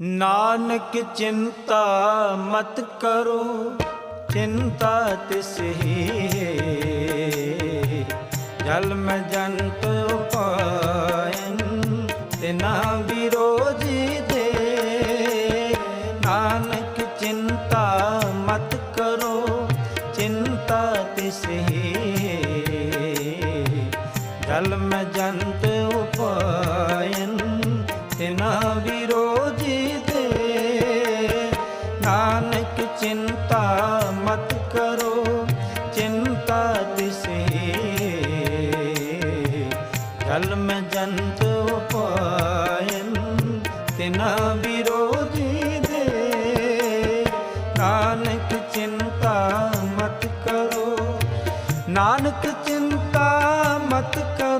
ਨਾਨਕ ਚਿੰਤਾ ਮਤ ਕਰੋ, ਚਿੰਤਾ ਤਿਸ ਹੀ ਹੈ। ਜਲ ਮੈਂ ਜੰਤ ਉਪਾਇਨ ਤਿਨਾ ਵਿਰੋਧੀ ਦੇ ਨਾਨਕ ਚਿੰਤਾ ਮਤ ਕਰੋ, ਚਿੰਤਾ ਤਿਸ ਹੀ ਹੈ। ਜਲ ਮੈਂ ਜੰਤ ਉਪਾਇਨ ਤਿਨਾ කල්ම ජන්ත උපායන් තෙනා විරෝධී දේ ਨਾਨਕ ਚਿੰਤਾ ਮਤ ਕਰੋ ਨਾਨਕ ਚਿੰਤਾ ਮਤ ਕਰੋ।